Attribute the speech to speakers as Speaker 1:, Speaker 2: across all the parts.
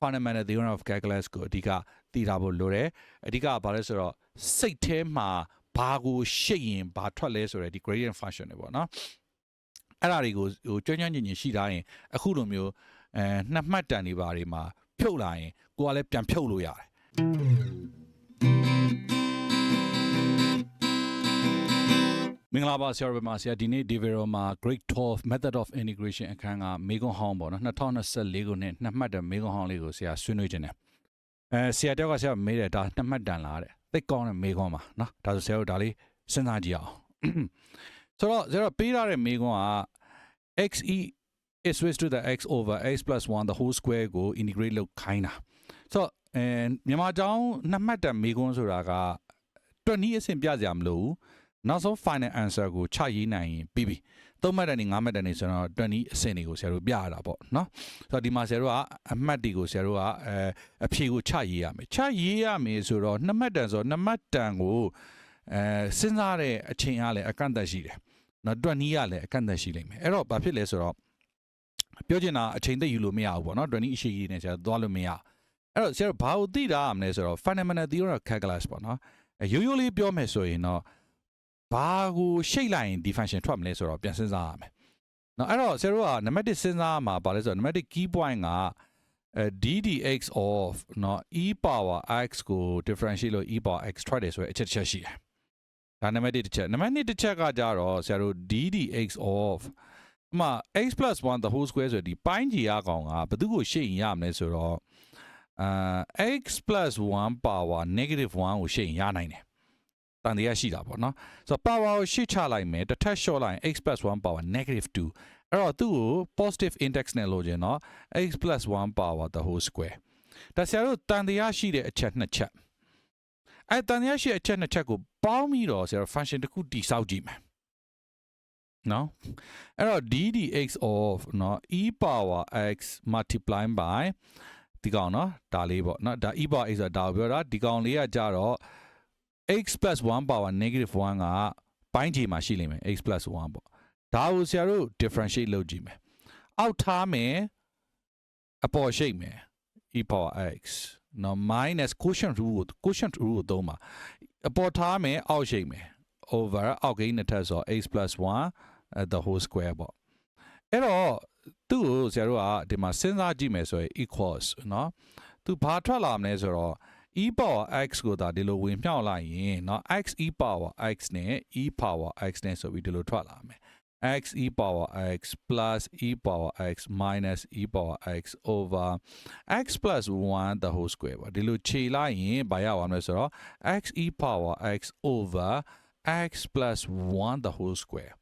Speaker 1: fundamental theorem of calculus ကိုအဓိကသိထားဖို့လိုတယ်အဓိကကဘာလဲဆိုတော့စိတ်ထဲမှာဘာကိုရှိတ်ရင်ဘာထွက်လဲဆိုတဲ့ဒီ gradient function တွေပေါ့နော်အဲ့ဒါတွေကိုဟိုကြွညံ့ညင်ညင်ရှိထားရင်အခုလိုမျိုးအဲနှစ်မှတ်တန်တွေပါတွေမှာဖြုတ်လာရင်ကိုကလည်းပြန်ဖြုတ်လို့ရတယ် မင်္ဂလာပါဆရာဘယ်မှာဆရာဒီနေ့ Devero မှာ Grade 12 Method of Integration အခန်းကမေကွန်ဟောင်းပေါ့နော်2024ခုနှစ်နှစ်မှတ်တဲ့မေကွန်ဟောင်းလေးကိုဆရာဆွေးနွေးခြင်းတယ်အဲဆရာတယောက်ကဆရာမေးတယ်ဒါနှစ်မှတ်တန်လားတဲ့သိကောင်းတဲ့မေကွန်ပါနော်ဒါဆိုဆရာတို့ဒါလေးစဉ်းစားကြည့်အောင်ဆိုတော့ဆရာတို့ပေးထားတဲ့မေကွန်က xe is raised to the x over x plus 1 the whole square ကို integrate လုပ်ခိုင်းတာဆိုတော့အဲမြန်မာကျောင်းနှစ်မှတ်တန်မေကွန်ဆိုတာကတွက်နည်းအဆင့်ပြစရာမလိုဘူး နောက်ဆုံး final answer ကိုချရေးနိုင်ရင်ပြီးပြီသုံးမှတ်တန်နေငါးမှတ်တန်နေဆိုတော့တွက်နည်းအဆင့်တွေကိုဆရာတို့ပြရတာပေါ့နော်ဆိုတော့ဒီမှာဆရာတို့ကအမှတ်တွေကိုဆရာတို့ကအဲအဖြေကိုချရေးရမယ်ချရေးရမယ်ဆိုတော့နှစ်မှတ်တန်ဆိုတော့နှစ်မှတ်တန်ကိုအဲစဉ်းစားတဲ့အချိန်အားလည်းအကန့်အသတ်ရှိတယ်နော်တွက်နည်းကလည်းအကန့်အသတ်ရှိလိမ့်မယ်အဲ့တော့ဘာဖြစ်လဲဆိုတော့ပြောချင်တာအချိန်သိပ်ယူလို့မရဘူးပေါ့နော်တွက်နည်းအရှိကြီးနဲ့ဆရာသွားလို့မရအဲ့တော့ဆရာတို့ဘာကိုသိတာမလဲဆိုတော့ fundamental theorem of calculus ပေါ့နော်ရိုးရိုးလေးပြောမယ်ဆိုရင်တော့ ဘာကိုရှိတ်လိုက်ရင်ဒီ function ထွက်မလဲဆိုတော့ပြန်စဉ်းစားရမယ်။နော်အဲ့တော့ဆရာတို့ကနံပါတ်1စဉ်းစားရမှာပါလဲဆိုတော့နံပါတ်1 key point ကအဲ ddx of နော် e power x ကို differentiate လို့ e power x ထွက်တယ်ဆိုရယ်အချက်တစ်ချက်ရှိတယ်။ဒါနံပါတ်1တစ်ချက်နံပါတ်2တစ်ချက်ကကြတော့ဆရာတို့ ddx of အမ x + 1 the whole square ဆိုဒီပိုင်းကြီးအကောင်ကဘယ်သူကိုရှိရင်ရမလဲဆိုတော့အာ x + 1 power negative 1ကိုရှိရင်ရနိုင်တယ် တန်တရားရှိတာပေါ့နော်ဆိုတော့ power ကိုရှေ့ချလိုက်မယ်တစ်ထပ်လျှော့လိုက်ရင် x + 1 power negative 2အဲ့တော့သူ့ကို positive index နဲ့လိုချင်တော့ x + 1 power the whole square ဒါဆရာတို့တန်တရားရှိတဲ့အချက်နှစ်ချက်အဲ့တန်တရားရှိတဲ့အချက်နှစ်ချက်ကိုပေါင်းပြီးတော့ဆရာတို့ function တစ်ခုတိဆောက်ကြည့်မယ်နော်အဲ့တော့ d dx of နော် e power x multiplying by ဒီကောင်နော်ဒါလေးပေါ့နော်ဒါ e power x ဆိုတာဒါကိုပြောတာဒီကောင်လေးကကြတော့ x plus 1 power negative 1ကပိုင်းခြေမှာရှိလိမ့်မယ် x plus 1ပေါ့ဒါကိုဆရာတို့ differentiate လုပ်ကြည့်မယ်အောက်ထားမယ်အပေါ်ရှိတ်မယ် e power x နော် minus quotient rule ကို quotient rule ကိုသုံးပါအပေါ်ထားမယ်အောက်ရှိတ်မယ် over အောက်ကိန်းနှစ်ထပ်ဆို x plus 1 the whole square ပေါ့အဲ့တော့သူ့ကိုဆရာတို့ကဒီမှာစဉ်းစားကြည့်မယ်ဆိုရင် equals နော်သူဘာထွက်လာမလဲဆိုတော့ e power x ကိုဒါဒီလိုဝင်မြှောက်လိုက်ရင်เนาะ x e power x နဲ့ e power x နဲ့ဆိုပြီးဒီလိုထွက်လာမယ် x e power x plus e power x minus e power x over x plus 1 the whole square ပါဒီလိုခြေလိုက်ရင်ဘာရအောင်လဲဆိုတော့ x e power x over x plus 1 the whole square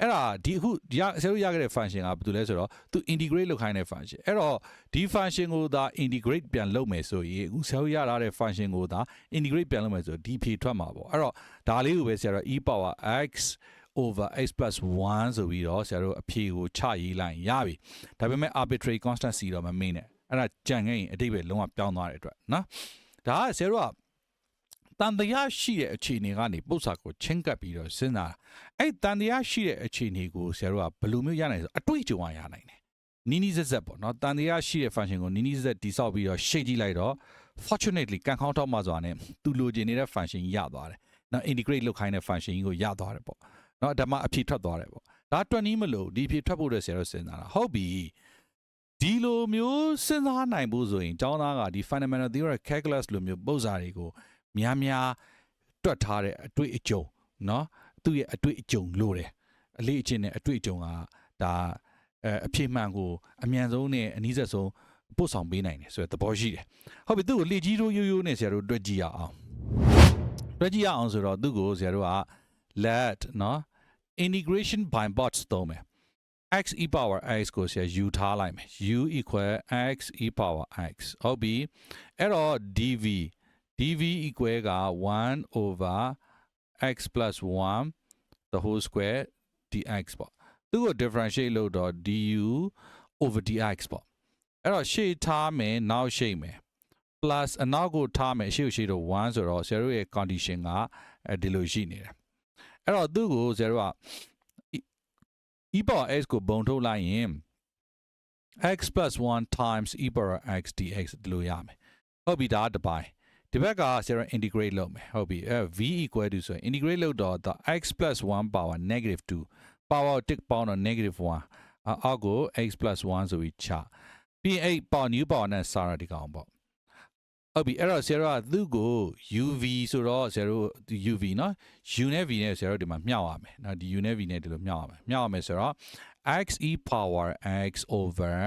Speaker 1: အဲ့ဒါဒီအခုရဆရာတို့ရခဲ့တဲ့ function ကဘာတူလဲဆိုတော့သူ integrate လုပ်ခိုင်းတဲ့ function အဲ့တော့ဒီ function ကိုသာ integrate ပြန်လုပ်မယ်ဆိုရင်အခုဆရာတို့ရလာတဲ့ function ကိုသာ integrate ပြန်လုပ်မယ်ဆိုဒီဖြေထွက်မှာပေါ့အဲ့တော့ဒါလေးကိုပဲဆရာတို့ e power x over x plus 1ဆိုပြီးတော့ဆရာတို့အဖြေကိုချရေးလိုက်ရပြီဒါပေမဲ့ arbitrary constant c တော့မမင်းနဲ့အဲ့ဒါကြံခဲ့ရင်အတိတ်ပဲလုံးဝပြောင်းသွားတဲ့အတွက်နော်ဒါကဆရာတို့က တန်တရားရှိတဲ့အခြေအနေကနေပု္ပ္ပာကိုချင်းကပ်ပြီးတော့စဉ်းစားအဲ့တန်တရားရှိတဲ့အခြေအနေကိုဆရာတို့ကဘယ်လိုမျိုးရနိုင်ဆိုအတွေ့အကြုံရနိုင်တယ်နီးနီးဆက်ဆက်ပေါ့နော်တန်တရားရှိတဲ့ function ကိုနီးနီးဆက်ဆက်တိဆောက်ပြီးတော့ shade ကြည့်လိုက်တော့ fortunately ကန်ခေါင်းထောက်မှစွာနဲ့သူလိုချင်နေတဲ့ function ရသွားတယ်နော် integrate လုပ်ခိုင်းတဲ့ function ကြီးကိုရသွားတယ်ပေါ့နော်ဒါမှအဖြေထွက်သွားတယ်ပေါ့ဒါတွက်နီးမလို့ဒီအဖြေထွက်ဖို့အတွက်ဆရာတို့စဉ်းစားတာဟုတ်ပြီဒီလိုမျိုးစဉ်းစားနိုင်ဖို့ဆိုရင်ကျောင်းသားကဒီ fundamental theory calculus လိုမျိုးပုံစံတွေကို များများတွက်ထားတဲ့အတွေ့အကြုံเนาะသူ့ရဲ့အတွေ့အကြုံလို့တယ်အလေးအကျင့်နဲ့အတွေ့အကြုံကဒါအဲအဖြစ်မှန်ကိုအမြန်ဆုံးနဲ့အနည်းဆက်ဆုံးပို့ဆောင်ပေးနိုင်တယ်ဆိုတဲ့သဘောရှိတယ်ဟုတ်ပြီသူ့ကိုလေကြီးတို့ရိုးရိုးနဲ့ဆရာတို့တွက်ကြည့်ရအောင်တွက်ကြည့်ရအောင်ဆိုတော့သူ့ကိုဆရာတို့က let เนาะ integration by bots သုံးမယ် x e power x ကိုဆရာယူထားလိုက်မယ် u equal x e power x ဟုတ်ပြီအဲ့တော့ dv dv equal က1 over x plus 1 the whole square dx ပေါ့သူ့ကို differentiate လုပ်တော့ du over dx ပေါ့အဲ့တော့ရှေ့ထားမယ်နောက်ရှေ့မယ် plus အနောက်ကိုထားမယ်ရှေ့ရှေ့တော့1ဆိုတော့ဆရာတို့ရဲ့ condition ကအဲဒီလိုရှိနေတယ်အဲ့တော့သူ့ကိုဆရာတို့က e power x ကိုဘုံထုတ်လိုက်ရင် x plus 1 times e power x dx ဒီလိုရမယ်ဟုတ်ပြီဒါကတစ်ပိုင်း ဒီဘက်ကဆရာ integrate လုပ်မယ်ဟုတ်ပြီအဲ v equal to ဆိုရင် integrate လုပ်တော့ the x plus 1 power negative 2 power တစ်ပေါင်းတော့ negative 1အအောက်ကို x plus 1ဆိုပြီးချပြီးရင်အဲ့ power new power နဲ့စာရဒီကောင်ပေါ့ဟုတ်ပြီအဲ့တော့ဆရာကသူ့ကို uv ဆိုတော့ဆရာတို့ uv เนาะ u နဲ့ v နဲ့ဆရာတို့ဒီမှာမြှောက်ရမယ်เนาะဒီ u နဲ့ v နဲ့ဒီလိုမြှောက်ရမယ်မြှောက်ရမယ်ဆိုတော့ x e power x over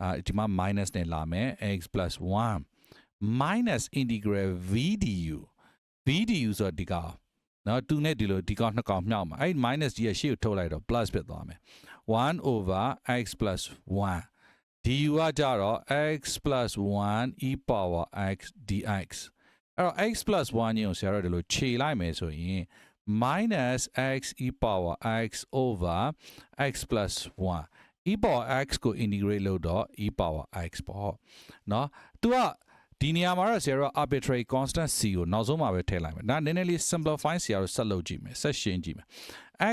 Speaker 1: အာဒီမှာ minus နဲ့လာမယ် x plus 1 minus integral v du v du ဆိုတော့ဒီကောင်နော်2နဲ့ဒီလိုဒီကောင်နှစ်ကောင်မြှောက်မှာအဲ့ minus ဒီရဲ့ရှေ့ကိုထုတ်လိုက်တော့ plus ဖြစ်သွားမယ်1 over x plus 1 du ကကြတော့ x plus 1 e power x dx အဲ့တော့ x plus 1ညကိုဆရာတို့ဒီလိုခြေလိုက်မယ်ဆိုရင် minus x e power x over x plus 1 e power x ကို integrate လုပ်တော့ e power x ပေါ့เนาะ तू က ဒီနေရာမှာတော့ဆရာတို့ arbitrary constant c ကိုနောက်ဆုံးမှာပဲထည့်လိုက်မယ်ဒါနည်းနည်းလေး simplify ဆရာတို့ဆက်လုပ်ကြည့်မယ်ဆက်ရှင်းကြည့်မယ်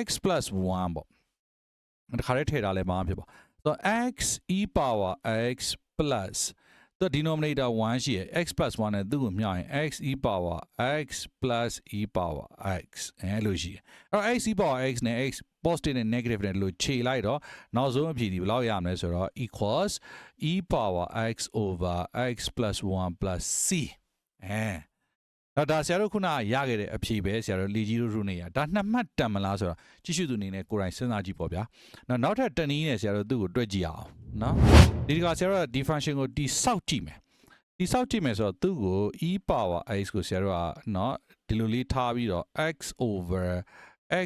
Speaker 1: x plus 1ပေါ့တခါလေးထည့်ထားလဲမအောင်ဖြစ်ပါဆိုတော့ x e power x plus သူ denominator 1ရှိရယ် x plus 1နဲ့သူ့ကိုမြှောက်ရင် x e power x plus e power x အဲလိုရှိရယ်အဲ့တော့ x e power x နဲ့ x positive နဲ့ negative နဲ့လို့ခြေလိုက်တော့နောက်ဆုံးအဖြေဒီဘယ်လောက်ရမလဲဆိုတော့ equals e power x over x plus 1 plus c အဲဒါဒါဆရာတို့ခုနရခဲ့တဲ့အဖြေပဲဆရာတို့လေကြီးတို့တို့နေရဒါနှစ်မှတ်တန်မလားဆိုတော့ကြည့်ရှုသူအနေနဲ့ကိုယ်တိုင်စဉ်းစားကြည့်ပေါ့ဗျာနောက်နောက်ထပ်တနည်းနဲ့ဆရာတို့သူ့ကိုတွက်ကြည့်အောင် နော်ဒီတခါဆရာတို့ဒီ function ကိုတိဆောက်ကြည့်မယ်တိဆောက်ကြည့်မယ်ဆိုတော့သူ့ကို e power x ကိုဆရာတို့ကနော်ဒီလိုလေးထားပြီးတော့ x over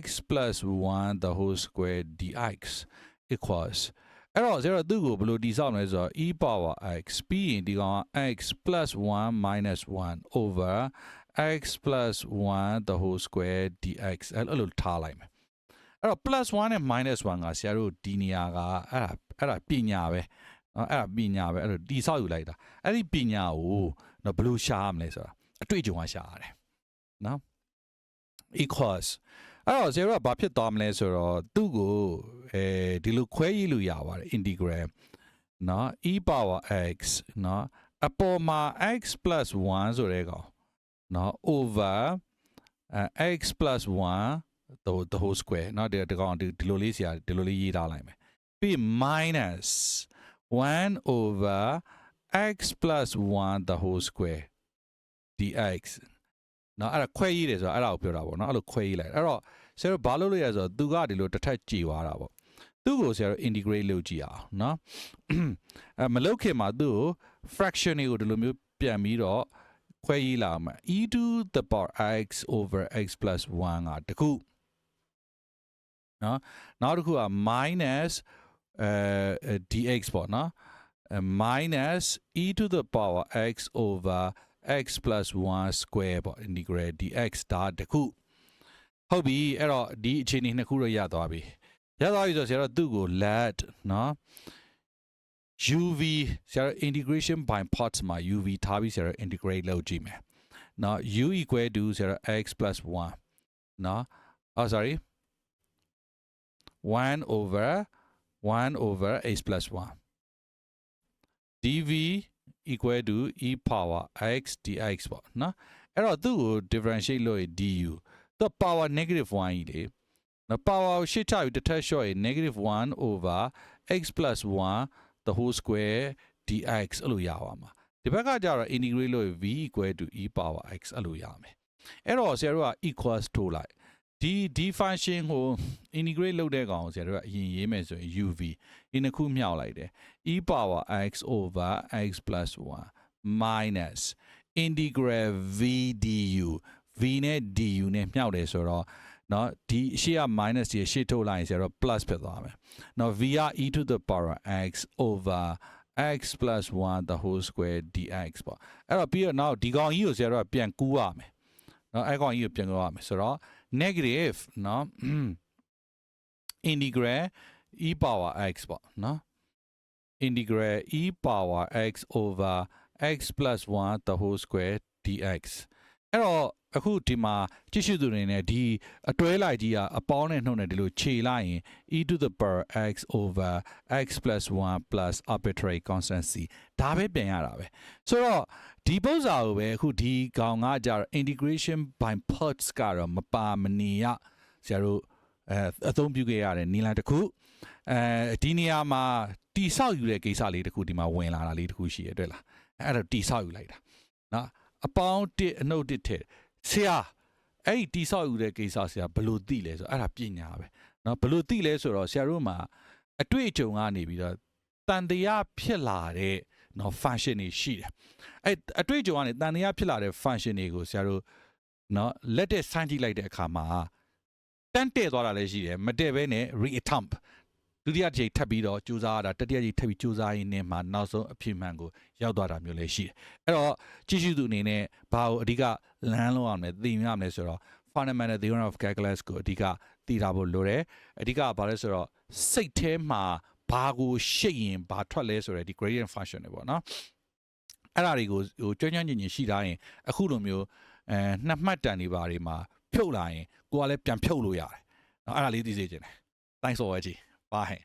Speaker 1: x plus 1 the whole square dx equals အဲ့တော့0သူ့ကိုဘယ်လိုတိဆောက်မလဲဆိုတော့ e power x ပြီးရင်ဒီကောင်က x plus 1 minus 1 over x plus 1 the whole square dx အဲ့လိုထားလိုက်မယ် အဲ့တော့ plus 1နဲ့ minus 1ကဆရာတို့ဒီနေရာကအဲ့ဒါအဲ့ဒါပညာပဲနော်အဲ့ဒါပညာပဲအဲ့လိုတိဆောက်ယူလိုက်တာအဲ့ဒီပညာကိုနော်ဘယ်လိုရှာရမလဲဆိုတာအတွေ့အကြုံကရှာရတယ်နော် equals အဲ့တော့ zero ကဘာဖြစ်သွားမလဲဆိုတော့သူ့ကိုအဲဒီလိုခွဲရေးလို့ရပါတယ် integral နော် e power x နော်အပေါ်မှာ x 1ဆိုတဲ့ကောင်နော် over x 1 the the whole square เนาะဒီဒီကောင်ဒီလိုလေးဆရာဒီလိုလေးရေးထားလိုက်မယ်ပြီး minus 1 over x 1 the whole square dx เนาะအဲ့ဒါခွဲရေးတယ်ဆိုတော့အဲ့ဒါကိုပြောတာပေါ့เนาะအဲ့လိုခွဲရေးလိုက်အဲ့တော့ဆရာတို့ဘာလုပ်လို့ရဆိုတော့သူကဒီလိုတစ်ထက်ကြည်သွားတာပေါ့သူ့ကိုဆရာတို့ integrate လုပ်ကြည့်အောင်เนาะအဲမလုပ်ခင်မှာသူ့ကို fraction တွေကိုဒီလိုမျိုးပြန်ပြီးတော့ခွဲရေးလာမှာ e to the power x over x 1ကတခု နော်နောက်တစ်ခုက minus အဲ dx ပေါ့နော် minus e to the power x over x plus 1 square ပေါ့ integral dx ဒါတခုဟုတ်ပြီအဲ့တော့ဒီအခြေအနေနှစ်ခုတော့ရသွားပြီရသွားပြီဆိုတော့ဆရာတို့သူ့ကို let နော် UV ဆရာတို့ integration by parts မှာ UV ထားပြီးဆရာတို့ integrate လုပ်ကြည့်မယ်နော် u equal to ဆရာတို့ x plus 1နော် oh sorry 1 over 1 over x plus 1 dv equal to e power x dx ပေါ့နော်အဲ့တော့သူ့ကို differentiate လုပ်ရင် du သူ power negative 1ကြီးလေနော် power ကိုရှစ်ချပြီးတစ်ထပ်လျှော့ရင် negative 1 over x plus 1 the whole square dx အဲ့လိုရပါမှာဒီဘက်ကကျတော့ integrate လို့ v equal to e power x အဲ့လိုရမယ်အဲ့တော့ဆရာတို့က equals ထိုးလိုက် ဒီဒီ function ကို integrate လုပ်တဲ့ကောင်ဆရာတို့ကအရင်ရေးမယ်ဆိုရင် uv ဒီနှစ်ခုမြောက်လိုက်တယ် e power x over x plus 1 minus integral v du v နဲ့ du နဲ့မြှောက်တယ်ဆိုတော့เนาะဒီရှေ့က minus ဒီရှေ့ထုတ်လိုက်ရင်ဆိုတော့ plus ဖြစ်သွားမယ်เนาะ v က e to the power x over x plus 1 the whole square dx ပေါ့အဲ့တော့ပြီးတော့နောက်ဒီကောင်ကြီးကိုဆရာတို့ကပြန်ကူးရမယ်เนาะအဲ့ကောင်ကြီးကိုပြန်ကူးရမယ်ဆိုတော့ negative no. Integral e power x no. Integral e power x over x plus 1 the whole square dx. အဲ့တော့ အခုဒီမှာကြည့်ရှုသူတွေနဲ့ဒီအတွဲလိုက်ကြီးကအပေါင်းနဲ့နှုတ်နဲ့ဒီလိုခြေလိုက်ရင် e to the power x over x plus 1 plus arbitrary constancy ဒါပဲပြန်ရတာပဲဆိုတော့ဒီပုံစံကိုပဲအခုဒီကောင်ကကြတော့ integration by parts ကတော့မပါမနေရဆရာတို့အဲအသုံးပြုခဲ့ရတဲ့နီလန်တစ်ခုအဲဒီနေရာမှာတိဆောက်ယူတဲ့ကိစ္စလေးတစ်ခုဒီမှာဝင်လာတာလေးတစ်ခုရှိရတွေ့လားအဲ့ဒါတိဆောက်ယူလိုက်တာနော်အပေါင်းတစ်အနှုတ်တစ်ထက် ဆရာအဲ့ဒီတိဆောက်ယူတဲ့ကိစ္စဆရာဘယ်လိုသိလဲဆိုတော့အဲ့ဒါပညာပဲနော်ဘယ်လိုသိလဲဆိုတော့ဆရာတို့မှာအတွေ့အကြုံကနေပြီးတော့တန်တရားဖြစ်လာတဲ့နော် function တွေရှိတယ်အဲ့အတွေ့အကြုံကနေတန်တရားဖြစ်လာတဲ့ function တွေကိုဆရာတို့နော်လက်တဲ့စမ်းကြည့်လိုက်တဲ့အခါမှာတန်းတဲ့သွားတာလည်းရှိတယ်မတဲ့ဘဲနဲ့ reattempt ဒုတိယတစ်ချိန်ထပ်ပြီးတော့စူးစမ်းရတာတတိယချိန်ထပ်ပြီးစူးစမ်းရင်းနဲ့မှနောက်ဆုံးအဖြစ်မှန်ကိုရောက်သွားတာမျိုးလည်းရှိတယ်အဲ့တော့ကြည့်ရှုသူအနေနဲ့ဘာကိုအဓိကလမ်းလုံးအောင်လဲသိရမယ်ဆိုတော့ fundamental theorem of calculus ကိုအဓိကသိထားဖို့လိုတယ်အဓိကကဘာလဲဆိုတော့စိတ်ထဲမှာဘာကိုရှိတ်ရင်ဘာထွက်လဲဆိုတဲ့ဒီ gradient function တွေပေါ့နော်အဲ့ဒါတွေကိုဟိုကြွញ្ញညင်ညင်ရှိထားရင်အခုလိုမျိုးအဲနှစ်မှတ်တန်တွေဘာတွေမှာဖြုတ်လာရင်ကိုကလည်းပြန်ဖြုတ်လို့ရတယ်နော်အဲ့ဒါလေးသိစေချင်တယ် thanks for watching बाहें